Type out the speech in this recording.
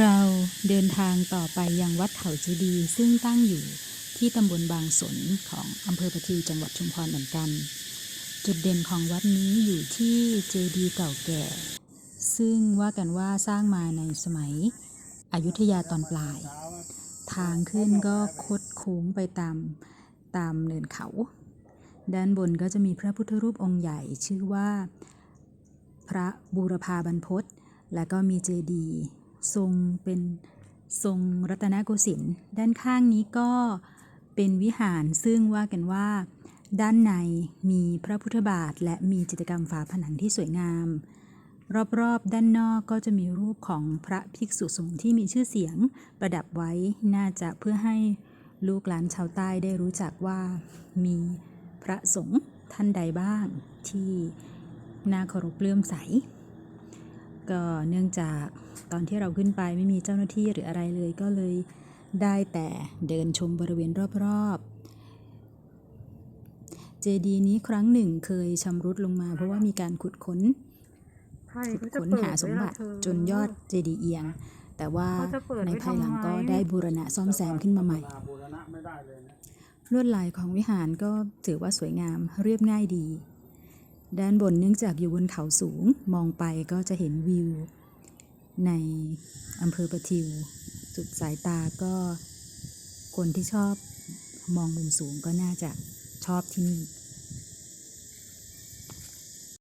เราเดินทางต่อไปยังวัดเขาเจดีย์ซึ่งตั้งอยู่ที่ตำบลบางสนของอำเภอประทิวจังหวัดชุมพรเหมือนกัน จุดเด่นของวัดนี้อยู่ที่เจดีย์เก่าแก่ ซึ่งว่ากันว่าสร้างมาในสมัยอยุธยาตอนปลาย ทางขึ้นก็คดโค้งไปตามตามเนินเขา ด้านบนก็จะมีพระพุทธรูปองค์ใหญ่ชื่อว่า พระบูรพาบรรพตแล้วก็มีเจดีย์ ทรงเป็นทรงรัตนโกสินทร์ด้านข้างนี้ก็เป็นวิหารซึ่งว่ากันว่า ด้านในมีพระพุทธบาท และมีจิตรกรรมฝาผนังที่สวยงาม รอบๆ ด้านนอกก็จะมีรูปของพระภิกษุสงฆ์ที่มีชื่อเสียงประดับไว้น่าจะเพื่อให้ลูกหลานชาวใต้ได้รู้จักว่ามีพระสงฆ์ท่านใดบ้างที่น่าเคารพเลื่อมใส ก็เนื่องจากตอนที่เราขึ้นไปไม่มีเจ้าหน้าที่หรืออะไรเลยก็เลยได้แต่เดินชมบริเวณรอบๆ เจดีย์นี้ครั้งหนึ่งเคยชำรุดลงมา เพราะว่ามีการขุดค้นขุดค้นหาสมบัติจนยอดเจดีย์เอียง แต่ว่าในภายหลังก็ได้บูรณะซ่อมแซมขึ้นมาใหม่ ลวดลายของวิหารก็ถือว่าสวยงามเรียบง่ายดี ด้านบนเนื่องจากอยู่บนเขาสูงมองไปก็จะเห็นวิว ในอำเภอประทิว สุดสายตาก็คนที่ชอบมองมุมสูงก็น่าจะชอบที่นี่